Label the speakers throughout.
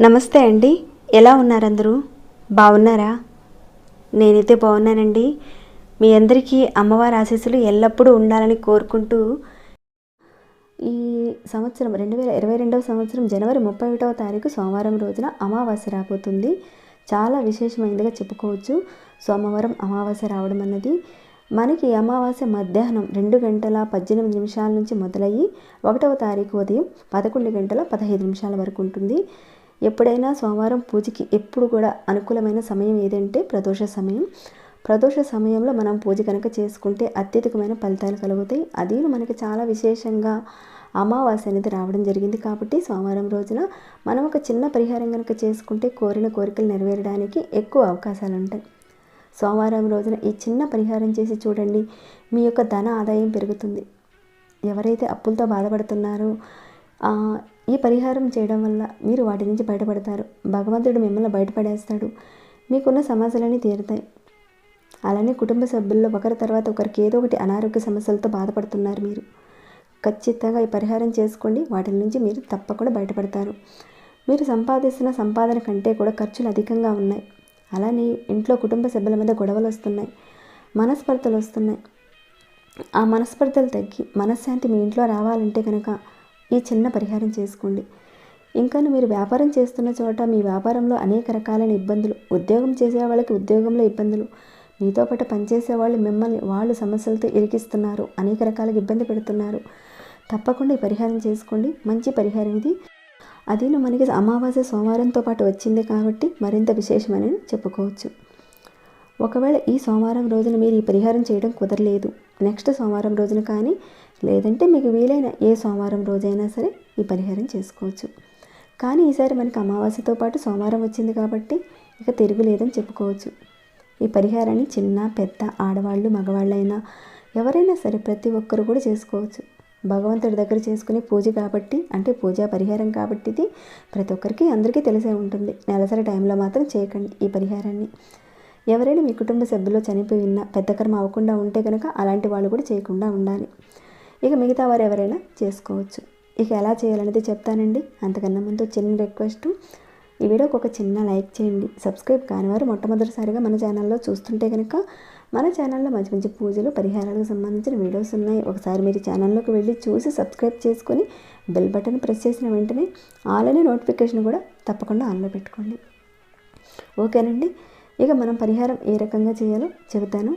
Speaker 1: నమస్తే అండి. ఎలా ఉన్నారు అందరూ బాగున్నారా? నేనైతే బాగున్నానండి. మీ అందరికీ అమ్మవారి ఆశీస్సులు ఎల్లప్పుడూ ఉండాలని కోరుకుంటూ ఈ సంవత్సరం రెండు వేల ఇరవై రెండవ సంవత్సరం జనవరి ముప్పై ఒకటవ తారీఖు సోమవారం రోజున అమావాస్య రాబోతుంది. చాలా విశేషమైనదిగా చెప్పుకోవచ్చు. సోమవారం అమావాస్య రావడం అన్నది మనకి అమావాస్య మధ్యాహ్నం రెండు గంటల పద్దెనిమిది నిమిషాల నుంచి మొదలయ్యి ఒకటవ తారీఖు ఉదయం పదకొండు గంటల పదహైదు నిమిషాల వరకు ఉంటుంది. ఎప్పుడైనా సోమవారం పూజకి ఎప్పుడు కూడా అనుకూలమైన సమయం ఏదంటే ప్రదోష సమయం. ప్రదోష సమయంలో మనం పూజ కనుక చేసుకుంటే అత్యధికమైన ఫలితాలు కలుగుతాయి. అది మనకి చాలా విశేషంగా అమావాస్య అనేది రావడం జరిగింది కాబట్టి సోమవారం రోజున మనం ఒక చిన్న పరిహారం కనుక చేసుకుంటే కోరిన కోరికలు నెరవేరడానికి ఎక్కువ అవకాశాలు ఉంటాయి. సోమవారం రోజున ఈ చిన్న పరిహారం చేసి చూడండి. మీ యొక్క ధన ఆదాయం పెరుగుతుంది. ఎవరైతే అప్పులతో బాధపడుతున్నారో ఈ పరిహారం చేయడం వల్ల మీరు వాటి నుంచి బయటపడతారు. భగవంతుడు మిమ్మల్ని బయటపడేస్తాడు. మీకున్న సమస్యలన్నీ తీరుతాయి. అలానే కుటుంబ సభ్యుల్లో ఒకరి తర్వాత ఒకరికి ఏదో ఒకటి అనారోగ్య సమస్యలతో బాధపడుతున్నారు మీరు. ఖచ్చితంగా ఈ పరిహారం చేసుకోండి. వాటి నుంచి మీరు తప్పకుండా బయటపడతారు. మీరు సంపాదిస్తున్న సంపాదన కంటే కూడా ఖర్చులు అధికంగా ఉన్నాయి. అలానే ఇంట్లో కుటుంబ సభ్యుల మీద గొడవలు వస్తున్నాయి. మనస్పర్ధలు వస్తున్నాయి. ఆ మనస్పర్ధలు తగ్గి మనశ్శాంతి మీ ఇంట్లో రావాలంటే కనుక ఈ చిన్న పరిహారం చేసుకోండి. ఇంకా మీరు వ్యాపారం చేస్తున్న చోట మీ వ్యాపారంలో అనేక రకాలైన ఇబ్బందులు ఉద్యోగం చేసే వాళ్ళకి ఉద్యోగంలో ఇబ్బందులు మీతో పాటు పనిచేసే వాళ్ళు మిమ్మల్ని వాళ్ళు సమస్యలతో ఇరికిస్తున్నారు అనేక రకాలుగా ఇబ్బంది పెడుతున్నారు. తప్పకుండా ఈ పరిహారం చేసుకోండి. మంచి పరిహారం ఇది. అది మనకి అమావాస్య సోమవారంతో పాటు వచ్చింది కాబట్టి మరింత విశేషమని చెప్పుకోవచ్చు. ఒకవేళ ఈ సోమవారం రోజున మీరు ఈ పరిహారం చేయడం కుదరలేదు. నెక్స్ట్ సోమవారం రోజున కానీ లేదంటే మీకు వీలైన ఏ సోమవారం రోజైనా సరే ఈ పరిహారం చేసుకోవచ్చు. కానీ ఈసారి మనకి అమావాస్యతో పాటు సోమవారం వచ్చింది కాబట్టి ఇక తిరుగులేదని చెప్పుకోవచ్చు. ఈ పరిహారాన్ని చిన్న పెద్ద ఆడవాళ్ళు మగవాళ్ళైనా ఎవరైనా సరే ప్రతి ఒక్కరు కూడా చేసుకోవచ్చు. భగవంతుడి దగ్గర చేసుకునే పూజ కాబట్టి అంటే పూజా పరిహారం కాబట్టి ఇది ప్రతి ఒక్కరికి అందరికీ తెలిసే ఉంటుంది. నెలసరి టైంలో మాత్రం చేయకండి ఈ పరిహారాన్ని. ఎవరైనా మీ కుటుంబ సభ్యులు చనిపోయి ఉన్న పెద్ద కర్మ అవ్వకుండా ఉంటే కనుక అలాంటి వాళ్ళు కూడా చేయకుండా ఉండాలి. ఇక మిగతా వారు ఎవరైనా చేసుకోవచ్చు. ఇక ఎలా చేయాలనేది చెప్తానండి. అంతకన్నా ముందు చిన్న రిక్వెస్ట్. ఈ వీడియోకి ఒక చిన్న లైక్ చేయండి. సబ్స్క్రైబ్ కాని వారు మొట్టమొదటిసారిగా మన ఛానల్లో చూస్తుంటే కనుక మన ఛానల్లో మంచి మంచి పూజలు పరిహారాలకు సంబంధించిన వీడియోస్ ఉన్నాయి. ఒకసారి మీరు ఛానల్లోకి వెళ్ళి చూసి సబ్స్క్రైబ్ చేసుకొని బెల్ బటన్ ప్రెస్ చేసిన వెంటనే ఆల్ అనే నోటిఫికేషన్ కూడా తప్పకుండా ఆన్లో పెట్టుకోండి. ఓకేనండి? ఇక మనం పరిహారం ఏ రకంగా చేయాలో చెబుతాను.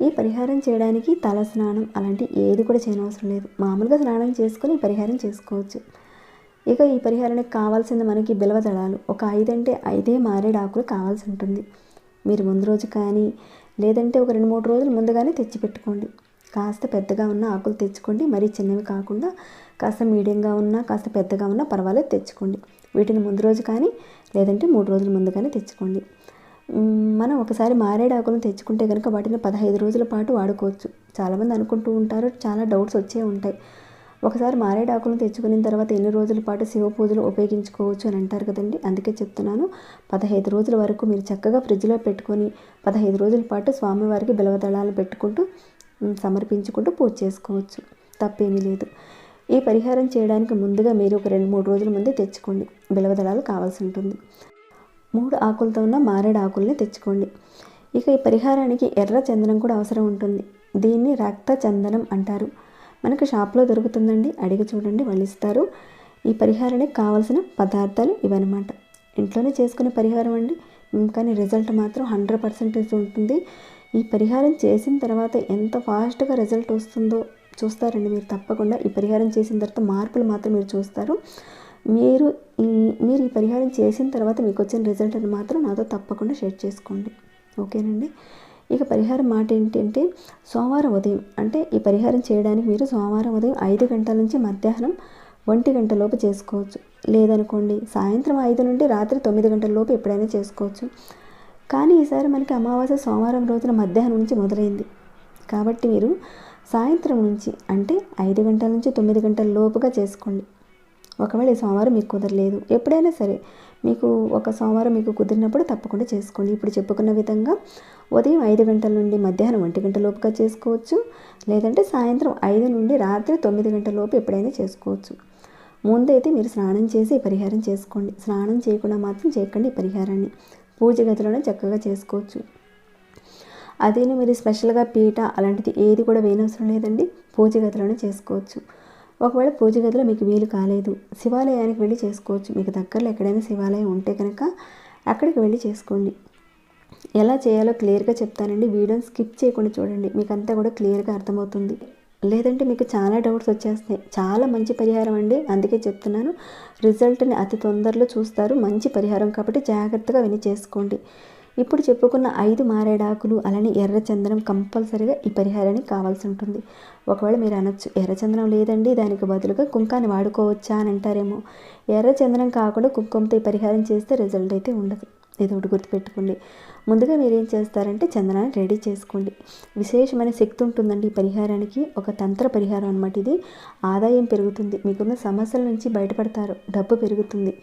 Speaker 1: ఈ పరిహారం చేయడానికి తల స్నానం అలాంటి ఏది కూడా చేయనవసరం లేదు. మామూలుగా స్నానం చేసుకొని ఈ పరిహారం చేసుకోవచ్చు. ఇక ఈ పరిహారానికి కావాల్సింది మనకి బిలవ దళాలు ఒక ఐదంటే ఐదే మారేడు ఆకులు కావాల్సి ఉంటుంది. మీరు ముందు రోజు కానీ లేదంటే ఒక రెండు మూడు రోజులు ముందుగానే తెచ్చి పెట్టుకోండి కాస్త పెద్దగా ఉన్న ఆకులు తెచ్చుకోండి. మరీ చిన్నవి కాకుండా కాస్త మీడియంగా ఉన్నా కాస్త పెద్దగా ఉన్నా పర్వాలేదు తెచ్చుకోండి. వీటిని ముందు రోజు కానీ లేదంటే మూడు రోజుల ముందుగానే తెచ్చుకోండి. మనం ఒకసారి మారేడు ఆకులను తెచ్చుకుంటే కనుక వాటిని పదహైదు రోజుల పాటు వాడుకోవచ్చు. చాలామంది అనుకుంటూ ఉంటారు చాలా డౌట్స్ వచ్చే ఉంటాయి. ఒకసారి మారేడాకులను తెచ్చుకున్న తర్వాత ఎన్ని రోజుల పాటు శివ పూజలు ఉపయోగించుకోవచ్చు అని అంటారు కదండి. అందుకే చెప్తున్నాను పదహైదు రోజుల వరకు మీరు చక్కగా ఫ్రిడ్జ్లో పెట్టుకొని పదహైదు రోజుల పాటు స్వామివారికి బిలవదళాలు పెట్టుకుంటూ సమర్పించుకుంటూ పూజ చేసుకోవచ్చు. తప్పేమీ లేదు. ఈ పరిహారం చేయడానికి ముందుగా మీరు ఒక రెండు మూడు రోజుల ముందే తెచ్చుకోండి. బిలవదళాలు కావాల్సి ఉంటుంది. మూడు ఆకులతో ఉన్న మారేడు ఆకుల్ని తెచ్చుకోండి. ఇక ఈ పరిహారానికి ఎర్ర చందనం కూడా అవసరం ఉంటుంది. దీన్ని రక్త చందనం అంటారు. మనకు షాప్లో దొరుకుతుందండి. అడిగి చూడండి వాళ్ళు ఇస్తారు ఈ పరిహారానికి కావాల్సిన పదార్థాలు ఇవన్నమాట. ఇంట్లోనే చేసుకునే పరిహారం అండి. కానీ రిజల్ట్ మాత్రం హండ్రెడ్ పర్సెంటేజ్ ఉంటుంది. ఈ పరిహారం చేసిన తర్వాత ఎంత ఫాస్ట్గా రిజల్ట్ వస్తుందో చూస్తారండి మీరు తప్పకుండా. ఈ పరిహారం చేసిన తర్వాత మార్పులు మాత్రం మీరు చూస్తారు. మీరు ఈ మీరు ఈ పరిహారం చేసిన తర్వాత మీకు వచ్చిన రిజల్ట్ అని మాత్రం నాతో తప్పకుండా షేర్ చేసుకోండి. ఓకేనండి? ఇక పరిహారం మాట ఏంటంటే సోమవారం ఉదయం అంటే ఈ పరిహారం చేయడానికి మీరు సోమవారం ఉదయం ఐదు గంటల నుంచి మధ్యాహ్నం ఒంటి గంట లోపు చేసుకోవచ్చు. లేదనుకోండి సాయంత్రం ఐదు నుండి రాత్రి తొమ్మిది గంటల లోపు ఎప్పుడైనా చేసుకోవచ్చు. కానీ ఈసారి మనకి అమావాస్య సోమవారం రోజున మధ్యాహ్నం నుంచి మొదలైంది. కాబట్టి మీరు సాయంత్రం నుంచి అంటే ఐదు గంటల నుంచి తొమ్మిది గంటల లోపుగా చేసుకోండి. ఒకవేళ ఈ సోమవారం మీకు కుదరలేదు ఎప్పుడైనా సరే మీకు ఒక సోమవారం మీకు కుదిరినప్పుడు తప్పకుండా చేసుకోండి. ఇప్పుడు చెప్పుకున్న విధంగా ఉదయం ఐదు గంటల నుండి మధ్యాహ్నం ఒంటి గంట లోపుగా చేసుకోవచ్చు. లేదంటే సాయంత్రం ఐదు నుండి రాత్రి తొమ్మిది గంటల లోపు ఎప్పుడైనా చేసుకోవచ్చు. ముందైతే మీరు స్నానం చేసి పరిహారం చేసుకోండి. స్నానం చేయకుండా మాత్రం చేయకండి ఈ పరిహారాన్ని. పూజ గదిలోనే చక్కగా చేసుకోవచ్చు. అదేను మీరు స్పెషల్గా పీట అలాంటిది ఏది కూడా వేయనవసరం లేదండి. పూజ గదిలోనే చేసుకోవచ్చు. ఒకవేళ పూజ గదిలో మీకు వీలు కాలేదు శివాలయానికి వెళ్ళి చేసుకోవచ్చు. మీకు దగ్గరలో ఎక్కడైనా శివాలయం ఉంటే కనుక అక్కడికి వెళ్ళి చేసుకోండి. ఎలా చేయాలో క్లియర్గా చెప్తానండి. వీడియోని స్కిప్ చేయకుండా చూడండి. మీకు అంతా కూడా క్లియర్గా అర్థమవుతుంది. లేదంటే మీకు చాలా డౌట్స్ వచ్చేస్తాయి. చాలా మంచి పరిహారం అండి. అందుకే చెప్తున్నాను. రిజల్ట్ని అతి తొందరలో చూస్తారు. మంచి పరిహారం కాబట్టి జాగ్రత్తగా విని చేసుకోండి. ఇప్పుడు చెప్పుకున్న ఐదు మారేడాకులు అలానే ఎర్రచందనం కంపల్సరిగా ఈ పరిహారానికి కావాల్సి ఉంటుంది. ఒకవేళ మీరు అనొచ్చు ఎర్ర చందనం లేదండి దానికి బదులుగా కుంకాన్ని వాడుకోవచ్చా అని అంటారేమో. ఎర్రచందనం కాకుండా కుంకుమతో ఈ పరిహారం చేస్తే రిజల్ట్ అయితే ఉండదు. ఇది ఒకటి గుర్తుపెట్టుకోండి. ముందుగా మీరు ఏం చేస్తారంటే చందనాన్ని రెడీ చేసుకోండి. విశేషమైన శక్తి ఉంటుందండి ఈ పరిహారానికి. ఒక తంత్ర పరిహారం అనమాట ఇది. ఆదాయం పెరుగుతుంది. మీకున్న సమస్యల నుంచి బయటపడతారు. డబ్బు పెరుగుతుంది.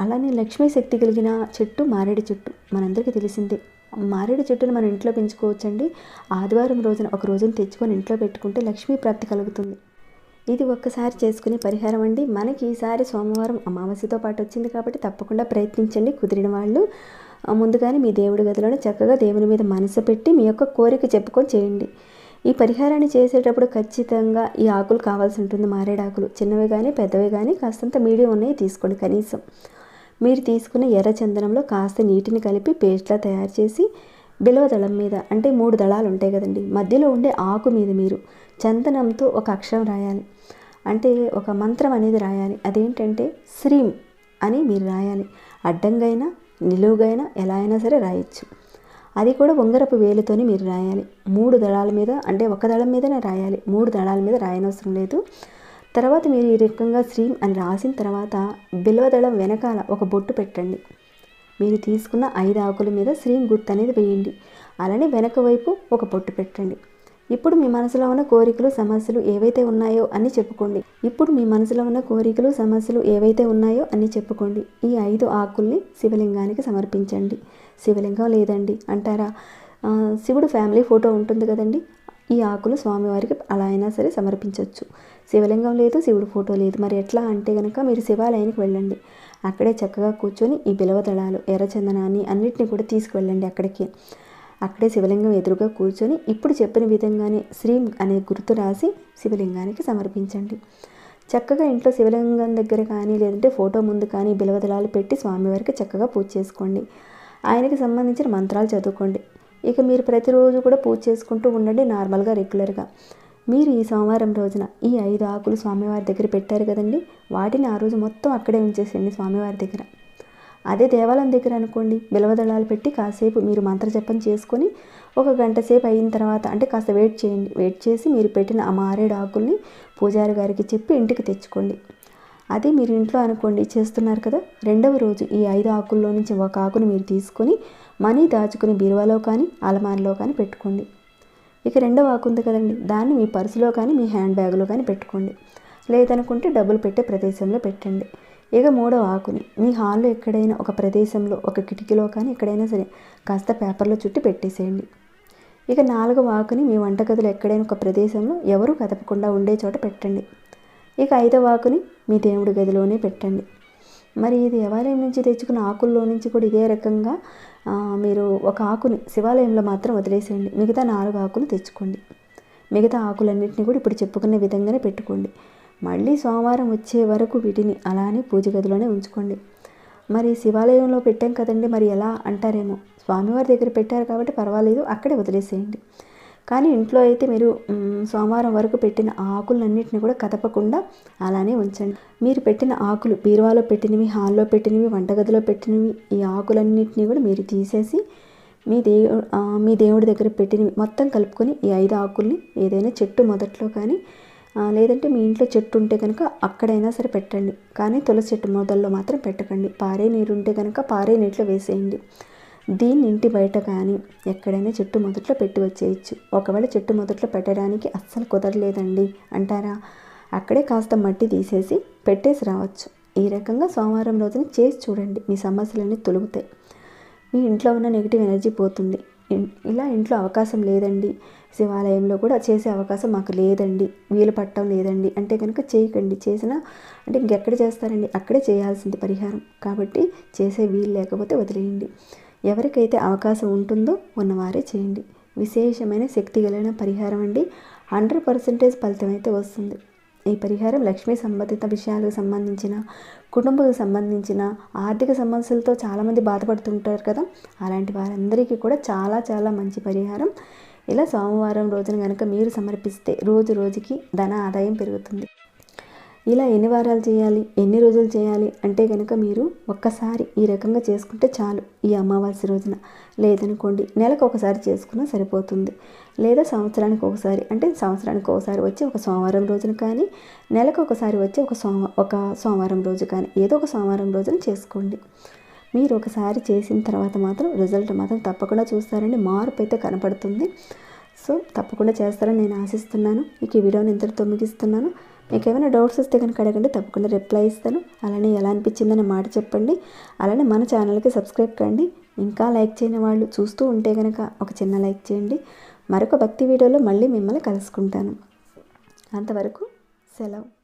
Speaker 1: అలానే లక్ష్మీ శక్తి కలిగిన చెట్టు మారేడు చెట్టు. మనందరికీ తెలిసిందే. మారేడు చెట్టును మనం ఇంట్లో పెంచుకోవచ్చండి. ఆదివారం రోజున ఒక రోజున తెచ్చుకొని ఇంట్లో పెట్టుకుంటే లక్ష్మీ ప్రాప్తి కలుగుతుంది. ఇది ఒక్కసారి చేసుకునే పరిహారం అండి. మనకి ఈసారి సోమవారం అమావాస్యతో పాటు వచ్చింది కాబట్టి తప్పకుండా ప్రయత్నించండి కుదిరిన వాళ్ళు. ముందుగానే మీ దేవుడి గదిలోనే చక్కగా దేవుని మీద మనసు పెట్టి మీ యొక్క కోరిక చెప్పుకొని చేయండి. ఈ పరిహారాన్ని చేసేటప్పుడు ఖచ్చితంగా ఈ ఆకులు కావాల్సి ఉంటుంది. మారేడాకులు చిన్నవి కానీ పెద్దవి కానీ కాస్తంత మీడియం ఉన్నాయి తీసుకోండి కనీసం. మీరు తీసుకున్న ఎర్ర చందనంలో కాస్త నీటిని కలిపి పేస్ట్లా తయారు చేసి బిలవ దళం మీద అంటే మూడు దళాలు ఉంటాయి కదండి మధ్యలో ఉండే ఆకు మీద మీరు చందనంతో ఒక అక్షరం రాయాలి. అంటే ఒక మంత్రం అనేది రాయాలి. అదేంటంటే శ్రీం అని మీరు రాయాలి. అడ్డంగైనా నిలువుగైనా ఎలా అయినా సరే రాయొచ్చు. అది కూడా ఉంగరపు వేలుతోని మీరు రాయాలి. మూడు దళాల మీద అంటే ఒక దళం మీదనే రాయాలి. మూడు దళాల మీద రాయనవసరం లేదు. తర్వాత మీరు ఈ రకంగా శ్రీం అని రాసిన తర్వాత బిల్వదళం వెనకాల ఒక బొట్టు పెట్టండి. మీరు తీసుకున్న ఐదు ఆకుల మీద శ్రీం గుర్తు అనేది వేయండి. అలానే వెనక వైపు ఒక బొట్టు పెట్టండి. ఇప్పుడు మీ మనసులో ఉన్న కోరికలు సమస్యలు ఏవైతే ఉన్నాయో అని చెప్పుకోండి. ఇప్పుడు మీ మనసులో ఉన్న కోరికలు సమస్యలు ఏవైతే ఉన్నాయో అని చెప్పుకోండి. ఈ ఐదు ఆకుల్ని శివలింగానికి సమర్పించండి. శివలింగం లేదండి అంటారా? శివుడు ఫ్యామిలీ ఫోటో ఉంటుంది కదండి. ఈ ఆకులు స్వామివారికి అలా అయినా సరే సమర్పించవచ్చు శివలింగం లేదు శివుడు ఫోటో లేదు. మరి ఎట్లా అంటే కనుక మీరు శివాలయానికి వెళ్ళండి. అక్కడే చక్కగా కూర్చొని ఈ బిలవదళాలు ఎర్రచందనాన్ని అన్నిటిని కూడా తీసుకువెళ్ళండి అక్కడికి. అక్కడే శివలింగం ఎదురుగా కూర్చొని ఇప్పుడు చెప్పిన విధంగానే శ్రీ అనే గుర్తు రాసి శివలింగానికి సమర్పించండి. చక్కగా ఇంట్లో శివలింగం దగ్గర కానీ లేదంటే ఫోటో ముందు కానీ బిలవదలాలు పెట్టి స్వామివారికి చక్కగా పూజ చేసుకోండి. ఆయనకి సంబంధించిన మంత్రాలు చదువుకోండి. ఇక మీరు ప్రతిరోజు కూడా పూజ చేసుకుంటూ ఉండండి నార్మల్గా రెగ్యులర్గా. మీరు ఈ సోమవారం రోజున ఈ ఐదు ఆకులు స్వామివారి దగ్గర పెట్టారు కదండి? వాటిని ఆ రోజు మొత్తం అక్కడే ఉంచేసేయండి స్వామివారి దగ్గర. అదే దేవాలయం దగ్గర అనుకోండి. బిలవదళాలు పెట్టి కాసేపు మీరు మంత్రజపం చేసుకొని ఒక గంట సేపు అయిన తర్వాత అంటే కాస్త వెయిట్ చేయండి. వెయిట్ చేసి మీరు పెట్టిన ఆ మారేడు ఆకుల్ని పూజారి గారికి చెప్పి ఇంటికి తెచ్చుకోండి. అదే మీరు ఇంట్లో అనుకోండి చేస్తున్నారు కదా రెండవ రోజు ఈ ఐదు ఆకుల్లో నుంచి ఒక ఆకుని మీరు తీసుకొని మనీ దాచుకుని బీరువాలో కానీ అలమారిలో కానీ పెట్టుకోండి. ఇక రెండవ ఆకు ఉంది కదండి దాన్ని మీ పర్సులో కానీ మీ హ్యాండ్ బ్యాగ్లో కానీ పెట్టుకోండి. లేదనుకుంటే డబ్బులు పెట్టే ప్రదేశంలో పెట్టండి. ఇక మూడవ ఆకుని. మీ హాల్లో ఎక్కడైనా ఒక ప్రదేశంలో ఒక కిటికీలో కానీ ఎక్కడైనా సరే కాస్త పేపర్లో చుట్టి పెట్టేసేయండి. ఇక నాలుగవ ఆకుని మీ వంటగదిలో ఎక్కడైనా ఒక ప్రదేశంలో ఎవరూ కదపకుండా ఉండే చోట పెట్టండి. ఇక ఐదవ ఆకుని మీ దేవుడి గదిలోనే పెట్టండి. మరి ఇది దేవాలయం నుంచి తెచ్చుకున్న ఆకుల్లో నుంచి కూడా ఇదే రకంగా మీరు ఒక ఆకుని శివాలయంలో మాత్రం వదిలేసేయండి. మిగతా నాలుగు ఆకులు తెచ్చుకోండి. మిగతా ఆకులన్నింటినీ కూడా ఇప్పుడు చెప్పుకునే విధంగానే పెట్టుకోండి. మళ్ళీ సోమవారం వచ్చే వరకు వీటిని అలానే పూజ గదిలోనే ఉంచుకోండి. మరి శివాలయంలో పెట్టాం కదండి మరి ఎలా అంటారేమో? స్వామివారి దగ్గర పెట్టారు కాబట్టి పర్వాలేదు అక్కడే వదిలేసేయండి. కానీ ఇంట్లో అయితే మీరు సోమవారం వరకు పెట్టిన ఆకులన్నింటినీ కూడా కదపకుండా అలానే ఉంచండి. మీరు పెట్టిన ఆకులు బీరువాలో పెట్టినవి హాల్లో పెట్టినవి వంటగదిలో పెట్టినవి ఈ ఆకులన్నింటినీ కూడా మీరు తీసేసి మీ దేవు మీ దేవుడి దగ్గర పెట్టినవి మొత్తం కలుపుకొని ఈ ఐదు ఆకుల్ని ఏదైనా చెట్టు మొదట్లో కానీ లేదంటే మీ ఇంట్లో చెట్టు ఉంటే కనుక అక్కడైనా సరే పెట్టండి. కానీ తులసి చెట్టు మొదల్లో మాత్రం పెట్టకండి. పారే నీరు ఉంటే కనుక పారే నీటిలో వేసేయండి. దీన్ని ఇంటి బయట కానీ ఎక్కడైనా చెట్టు మొదట్లో పెట్టి వచ్చేయచ్చు. ఒకవేళ చెట్టు మొదట్లో పెట్టడానికి అస్సలు కుదరలేదండి అంటారా? అక్కడే కాస్త మట్టి తీసేసి పెట్టేసి రావచ్చు. ఈ రకంగా సోమవారం రోజున చేసి చూడండి. మీ సమస్యలన్నీ తొలుగుతాయి. మీ ఇంట్లో ఉన్న నెగిటివ్ ఎనర్జీ పోతుంది. ఇలా ఇంట్లో అవకాశం లేదండి. శివాలయంలో కూడా చేసే అవకాశం మాకు లేదండి. వీలు పట్టడం లేదండి. అంటే కనుక చేయకండి. చేసినా అంటే ఇంకెక్కడ చేస్తారండి? అక్కడే చేయాల్సింది పరిహారం. కాబట్టి చేసే వీలు లేకపోతే వదిలేయండి. ఎవరికైతే అవకాశం ఉంటుందో ఉన్నవారే చేయండి. విశేషమైన శక్తి కలిగిన పరిహారం అండి. హండ్రెడ్ పర్సెంటేజ్ ఫలితం అయితే వస్తుంది. ఈ పరిహారం లక్ష్మీ సంబంధిత విషయాలకు సంబంధించిన కుటుంబకు సంబంధించిన ఆర్థిక సమస్యలతో చాలామంది బాధపడుతుంటారు కదా? అలాంటి వారందరికీ కూడా చాలా చాలా మంచి పరిహారం. ఇలా సోమవారం రోజున కనుక మీరు సమర్పిస్తే రోజు రోజుకి ధన ఆదాయం పెరుగుతుంది. ఇలా ఎన్ని వారాలు చేయాలి? ఎన్ని రోజులు చేయాలి? అంటే కనుక మీరు ఒక్కసారి ఈ రకంగా చేసుకుంటే చాలు ఈ అమావాస్య రోజున. లేదనుకోండి నెలకు ఒకసారి చేసుకున్నా సరిపోతుంది. లేదా సంవత్సరానికి ఒకసారి అంటే సంవత్సరానికి ఒకసారి వచ్చి ఒక సోమవారం రోజున కానీ నెలకు ఒకసారి వచ్చి ఒక సోమ ఒక సోమవారం రోజు కానీ ఏదో ఒక సోమవారం రోజున చేసుకోండి. మీరు ఒకసారి చేసిన తర్వాత మాత్రం రిజల్ట్ మాత్రం తప్పకుండా చూస్తారండి మార్పు అయితే కనపడుతుంది. సో తప్పకుండా చేస్తారని నేను ఆశిస్తున్నాను. మీకు ఈ వీడియోని ఇంతటితో ముగిస్తున్నాను. మీకు ఏమైనా డౌట్స్ వస్తే కనుక అడగండి తప్పకుండా రిప్లై ఇస్తాను. అలానే ఎలా అనిపించిందని మాట చెప్పండి. అలానే మన ఛానల్కి సబ్స్క్రైబ్ కండి. ఇంకా లైక్ చేయని వాళ్ళు చూస్తూ ఉంటే కనుక ఒక చిన్న లైక్ చేయండి. మరొక భక్తి వీడియోలో మళ్ళీ మిమ్మల్ని కలుసుకుంటాను. అంతవరకు సెలవు.